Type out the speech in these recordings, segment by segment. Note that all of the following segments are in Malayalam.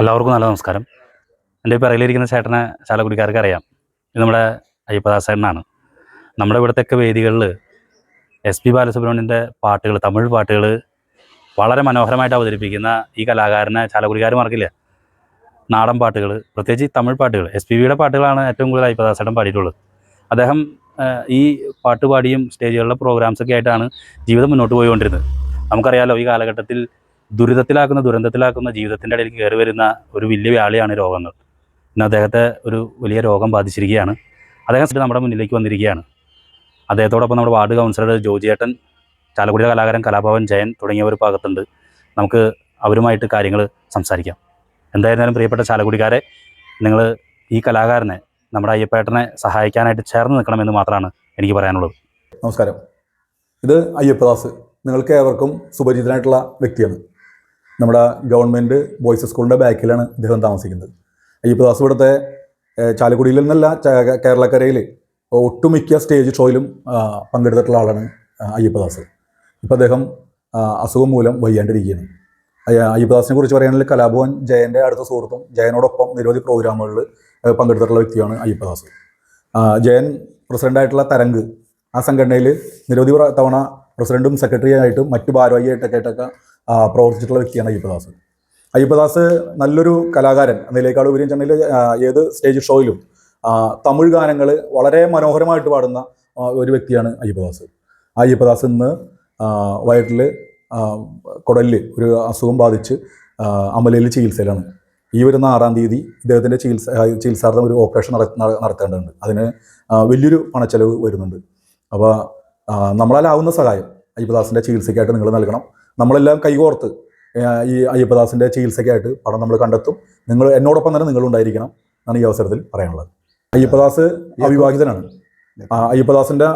എല്ലാവർക്കും നല്ല നമസ്കാരം. എന്റെ പിറകിലിരിക്കുന്ന ചേട്ടനെ ചാലക്കുടിക്കാർക്ക് അറിയാം. ഇത് നമ്മുടെ അയ്യപ്പദാസേട്ടനാണ്. നമ്മുടെ ഇവിടുത്തെയൊക്കെ വേദികളിൽ എസ് പി ബാലസുബ്രഹ്മണ്യന്റെ പാട്ടുകൾ തമിഴ് പാട്ടുകൾ വളരെ മനോഹരമായിട്ട് അവതരിപ്പിക്കുന്ന ഈ കലാകാരനെ ചാലക്കുടിക്കാർ മറക്കില്ല? നാടൻ പാട്ടുകൾ പ്രത്യേകിച്ച് തമിഴ് പാട്ടുകൾ എസ് പി ബിയുടെ പാട്ടുകളാണ് ഏറ്റവും കൂടുതൽ അയ്യപ്പദാസേട്ടൻ പാടിയിട്ടുള്ളത്. അദ്ദേഹം ഈ പാട്ട് പാടിയും സ്റ്റേജുകളിലെ പ്രോഗ്രാംസൊക്കെ ആയിട്ടാണ് ജീവിതം മുന്നോട്ട് പോയിക്കൊണ്ടിരുന്നത്. നമുക്കറിയാലോ ഈ കാലഘട്ടത്തിൽ ദുരിതത്തിലാക്കുന്ന ദുരന്തത്തിലാക്കുന്ന ജീവിതത്തിന്റെ ഇടയിൽ കയറി വരുന്ന ഒരു വലിയ വ്യാളിയാണ് രോഗങ്ങൾ. ഇന്ന് അദ്ദേഹത്തെ ഒരു വലിയ രോഗം ബാധിച്ചിരിക്കുകയാണ്. അദ്ദേഹം നമ്മുടെ മുന്നിലേക്ക് വന്നിരിക്കുകയാണ്. അദ്ദേഹത്തോടൊപ്പം നമ്മുടെ വാർഡ് കൗൺസിലർ ജോജിയേട്ടൻ ചാലക്കുടിയുടെ കലാകാരൻ കലാഭവൻ ജയൻ തുടങ്ങിയവർ ഭാഗത്തുണ്ട്. നമുക്ക് അവരുമായിട്ട് കാര്യങ്ങൾ സംസാരിക്കാം. എന്തായിരുന്നാലും പ്രിയപ്പെട്ട ചാലക്കുടിക്കാരെ നിങ്ങൾ ഈ കലാകാരനെ നമ്മുടെ അയ്യപ്പേട്ടനെ സഹായിക്കാനായിട്ട് ചേർന്ന് നിൽക്കണമെന്ന് മാത്രമാണ് എനിക്ക് പറയാനുള്ളത്. നമസ്കാരം. ഇത് അയ്യപ്പദാസ്. നിങ്ങൾക്ക് ഏവർക്കും സുപരിചിതനായിട്ടുള്ള വ്യക്തിയാണ്. നമ്മുടെ ഗവൺമെന്റ് ബോയ്സ് സ്കൂളിന്റെ ബാക്കിലാണ് ഇദ്ദേഹം താമസിക്കുന്നത്. അയ്യപ്പദാസ് ഇവിടുത്തെ ചാലക്കുടിയിൽ നിന്നല്ല കേരളക്കരയിൽ ഒട്ടുമിക്ക സ്റ്റേജ് ഷോയിലും പങ്കെടുത്തിട്ടുള്ള ആളാണ് അയ്യപ്പദാസ് ഇപ്പോൾ അദ്ദേഹം അസുഖം മൂലം വയ്യാണ്ടിരിക്കുകയാണ്. അയ്യ- അയ്യപ്പദാസിനെ കുറിച്ച് പറയുകയാണെങ്കിൽ കലാഭവൻ ജയന്റെ അടുത്ത സുഹൃത്തും ജയനോടൊപ്പം നിരവധി പ്രോഗ്രാമുകളിൽ പങ്കെടുത്തിട്ടുള്ള വ്യക്തിയാണ് അയ്യപ്പദാസ് ജയൻ പ്രസിഡന്റായിട്ടുള്ള തരംഗ്. ആ സംഘടനയിൽ നിരവധി തവണ പ്രസിഡന്റും സെക്രട്ടറി ആയിട്ടും മറ്റു ഭാരവാഹിയായിട്ടൊക്കെ ആയിട്ടൊക്കെ പ്രവർത്തിച്ചിട്ടുള്ള വ്യക്തിയാണ് അയ്യപ്പദാസ്. അയ്യപ്പദാസ് നല്ലൊരു കലാകാരൻ എന്നതിനേക്കാൾ ഉപരി ചെന്നൈയിൽ ഏത് സ്റ്റേജ് ഷോയിലും തമിഴ് ഗാനങ്ങൾ വളരെ മനോഹരമായിട്ട് പാടുന്ന ഒരു വ്യക്തിയാണ് അയ്യപ്പദാസ്. അയ്യപ്പദാസ് ഇന്ന് വയറ്റിൽ കുടലിൽ ഒരു അസുഖം ബാധിച്ച് അമലയിൽ ചികിത്സയിലാണ്. ഈ വരുന്ന ആറാം തീയതി ഇദ്ദേഹത്തിന്റെ ചികിത്സ ചികിത്സാർത്ഥം ഒരു ഓപ്പറേഷൻ നട നട- നടത്തേണ്ടതുണ്ട്. അതിന് വലിയൊരു പണച്ചെലവ് വരുന്നുണ്ട്. അപ്പോൾ നമ്മളാലാവുന്ന സഹായം അയ്യപ്പദാസിന്റെ ചികിത്സയ്ക്കായിട്ട് നിങ്ങൾ നൽകണം. നമ്മളെല്ലാം കൈകോർത്ത് ഈ അയ്യപ്പദാസിന്റെ ചികിത്സയ്ക്കായിട്ട് പണം നമ്മൾ കണ്ടെത്തും. നിങ്ങൾ എന്നോടൊപ്പം തന്നെ നിങ്ങളുണ്ടായിരിക്കണം എന്നാണ് ഈ അവസരത്തിൽ പറയാനുള്ളത്. അയ്യപ്പദാസ് അവിവാഹിതനാണ്. അയ്യപ്പദാസിന്റെ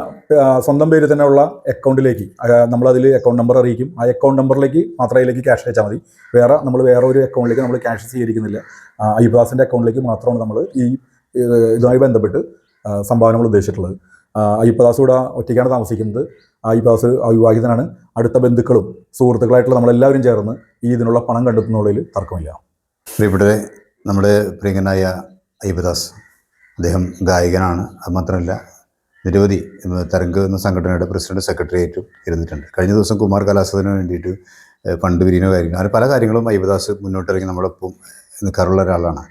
സ്വന്തം പേര് തന്നെയുള്ള അക്കൗണ്ടിലേക്ക് നമ്മളതിൽ അക്കൗണ്ട് നമ്പർ അറിയിക്കും. ആ അക്കൗണ്ട് നമ്പറിലേക്ക് മാത്രം അതിലേക്ക് ക്യാഷ് അയച്ചാൽ മതി. വേറെ നമ്മൾ വേറെ ഒരു അക്കൗണ്ടിലേക്ക് നമ്മൾ ക്യാഷ് സ്വീകരിക്കുന്നില്ല. അയ്യപ്പദാസിന്റെ അക്കൗണ്ടിലേക്ക് മാത്രമാണ് നമ്മൾ ഈ ഇത് ഇതുമായി ബന്ധപ്പെട്ട് സംഭാവനകൾ സംഭാവന നമ്മൾ ഉദ്ദേശിച്ചിട്ടുള്ളത്. അയ്യപ്പദാസ് ഇവിടെ ഒറ്റയ്ക്കാണ് താമസിക്കുന്നത്. അയ്യപ്പദാസ് അവിവാഹിതനാണ്. അടുത്ത ബന്ധുക്കളും സുഹൃത്തുക്കളായിട്ടുള്ള നമ്മളെല്ലാവരും ചേർന്ന് ഈ ഇതിനുള്ള പണം കണ്ടെത്തുന്നതിൽ തർക്കമില്ല. ഇവിടെ നമ്മുടെ പ്രിയങ്കനായ അയ്യപ്പദാസ് അദ്ദേഹം ഗായകനാണ്. അത് മാത്രമല്ല നിരവധി തരംഗ എന്ന സംഘടനയുടെ പ്രസിഡന്റ് സെക്രട്ടറിയേറ്റും ഇരുന്നിട്ടുണ്ട്. കഴിഞ്ഞ ദിവസം കുമാർ കലാസത്തിന് വേണ്ടിയിട്ട് ഫണ്ട് പിരിയുന്ന കാര്യങ്ങൾ അങ്ങനെ പല കാര്യങ്ങളും അയ്യപ്പദാസ് മുന്നോട്ടിറങ്ങി നമ്മളൊപ്പം നിൽക്കാറുള്ള ഒരാളാണ്.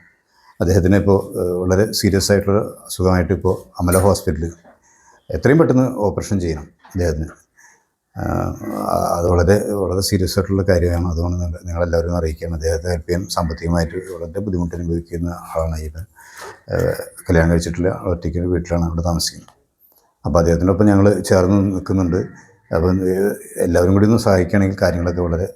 അദ്ദേഹത്തിന് ഇപ്പോൾ വളരെ സീരിയസ് ആയിട്ടുള്ള അസുഖമായിട്ട് ഇപ്പോൾ അമല ഹോസ്പിറ്റലിൽ എത്രയും പെട്ടെന്ന് ഓപ്പറേഷൻ ചെയ്യണം അദ്ദേഹത്തിന് അത് വളരെ വളരെ സീരിയസ് ആയിട്ടുള്ള കാര്യമാണ്. അതുകൊണ്ട് നിങ്ങൾ നിങ്ങളെല്ലാവരും അറിയിക്കുകയാണ്. അദ്ദേഹത്തെ ഹെൽപ്പ് ചെയ്യാൻ സാമ്പത്തികമായിട്ട് വളരെ ബുദ്ധിമുട്ട് അനുഭവിക്കുന്ന ആളാണ് ഇവൻ. കല്യാണം കഴിച്ചിട്ടില്ല. ഒറ്റയ്ക്ക് വീട്ടിലാണ് അവിടെ താമസിക്കുന്നത്. അപ്പോൾ അദ്ദേഹത്തിന്റെ ഒപ്പം ഞങ്ങൾ ചേർന്ന് നിൽക്കുന്നുണ്ട്. അപ്പം എല്ലാവരും കൂടി ഒന്ന് സഹായിക്കുകയാണെങ്കിൽ കാര്യങ്ങളൊക്കെ വളരെ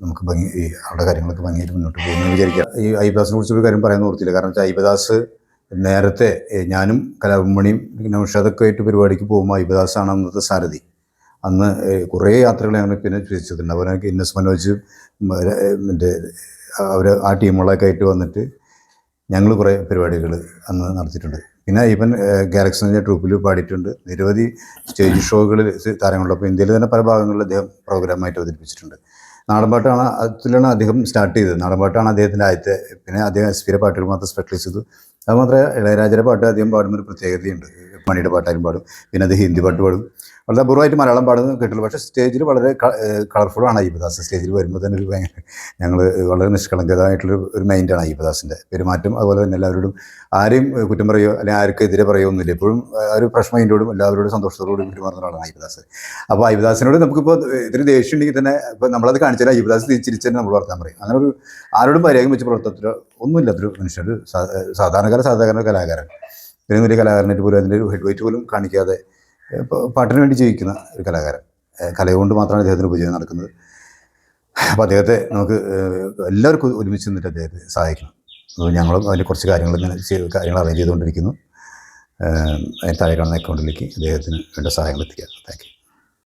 നമുക്ക് ഭംഗി അവിടെ കാര്യങ്ങളൊക്കെ ഭംഗിയായിട്ട് മുന്നോട്ട് പോകുമെന്ന് വിചാരിക്കുക ഈ അയ്യദാസിനെ കുറിച്ചൊരു കാര്യം പറയാൻ ഓർത്തില്ല. കാരണം വെച്ചാൽ അയ്യദാസ് നേരത്തെ ഞാനും കലാഭമണിയും നൗഷാദൊക്കെ ആയിട്ട് പരിപാടിക്ക് പോകുമ്പോൾ അയ്യദാസാണ് അന്നത്തെ സാരഥി. അന്ന് കുറേ യാത്രകൾ ഞങ്ങൾ പിന്നെ ചിരിച്ചിട്ടുണ്ട് അതുപോലെ എനിക്ക് ഇന്നസ് മനോജ് മറ്റേ അവർ ആ ടീമുകളൊക്കെ ആയിട്ട് വന്നിട്ട് ഞങ്ങൾ കുറേ പരിപാടികൾ അന്ന് നടത്തിയിട്ടുണ്ട്. പിന്നെ ഇവൻ ഗാലക്സിന്റെ ട്രൂപ്പിൽ പാടിയിട്ടുണ്ട്. നിരവധി സ്റ്റേജ് ഷോകളിൽ താരങ്ങളോടൊപ്പം ഇന്ത്യയിൽ തന്നെ പല ഭാഗങ്ങളിൽ അദ്ദേഹം പ്രോഗ്രാമായിട്ട് അവതരിപ്പിച്ചിട്ടുണ്ട്. നാടൻപാട്ടാണ് അതിലാണ് അദ്ദേഹം സ്റ്റാർട്ട് ചെയ്തത്. നാടൻപാട്ടാണ് അദ്ദേഹത്തിന്റെ ആദ്യത്തെ പിന്നെ അദ്ദേഹം എസ് പിയുടെ പാട്ടുകൾ മാത്രം സ്പെഷ്യലൈസ് ചെയ്തു. അത് മാത്രമേ ഇളയരാജയുടെ പാട്ട് അദ്ദേഹം പാടുമ്പോൾ ഒരു പ്രത്യേകതയുണ്ട്. മണിയുടെ പാട്ടായും പാടും. പിന്നെ അത് ഹിന്ദി പാട്ട് പാടും. വളരെ അപൂർവമായിട്ട് മലയാളം പാടുന്നത് കേട്ടുള്ളൂ പക്ഷേ സ്റ്റേജിൽ വളരെ കളർഫുള്ളാണ് അയ്യപ്പദാസ്. സ്റ്റേജിൽ വരുമ്പോൾ തന്നെ ഒരു ഭയങ്കര ഞങ്ങൾ വളരെ നിഷ്കളങ്കതമായിട്ടുള്ള ഒരു മൈൻഡാണ് അയ്യപ്പദാസിന്റെ പെരുമാറ്റം. അതുപോലെ തന്നെ എല്ലാവരോടും ആരെയും കുറ്റം പറയുമോ അല്ലെങ്കിൽ ആർക്കെതിരെ പറയുകയോ ഒന്നുമില്ല. എപ്പോഴും ഒരു പ്രശ്ന മൈൻഡോടും എല്ലാവരോടും സന്തോഷത്തോടും പെരുമാറുന്ന ഒരാളാണ് അയ്യപ്പദാസ്. അപ്പോൾ അയ്യപ്പദാസിനോട് നമുക്കിപ്പോൾ ഇതിന് ദേഷ്യം ഉണ്ടെങ്കിൽ തന്നെ ഇപ്പോൾ നമ്മളത് കാണിച്ചാൽ അയ്യപ്പദാസ് തിരിച്ചിരിച്ച് തന്നെ നമ്മൾ വർത്താൻ പറയും. അങ്ങനെ ഒരു ആരോടും പരിഹാരം വെച്ച് പ്രവർത്തനത്തിലോ ഒന്നുമില്ലാത്തൊരു മനുഷ്യർ സാധാരണക്കാരൻ സാധാരണ കലാകാരൻ. ഇത്രയും വലിയ കലാകാരനായിട്ട് പോലും അതിന്റെ ഒരു ഹെഡ് വെയിറ്റ് പോലും കാണിക്കാതെ പാട്ടിന് വേണ്ടി ജീവിക്കുന്ന ഒരു കലാകാരൻ. കലയുകൊണ്ട് മാത്രമാണ് അദ്ദേഹത്തിന് ഉപജീവനം നടക്കുന്നത്. അപ്പോൾ അദ്ദേഹത്തെ നമുക്ക് എല്ലാവർക്കും ഒരുമിച്ച് നിന്നിട്ട് അദ്ദേഹത്തെ സഹായിക്കണം. അപ്പോൾ ഞങ്ങളും അതിന്റെ കുറച്ച് കാര്യങ്ങൾ ഇങ്ങനെ കാര്യങ്ങൾ അറേഞ്ച് ചെയ്തുകൊണ്ടിരിക്കുന്നു. താഴെ കാണുന്ന അക്കൗണ്ടിലേക്ക് അദ്ദേഹത്തിന് വേണ്ട സഹായങ്ങൾ എത്തിക്കാം. Thank you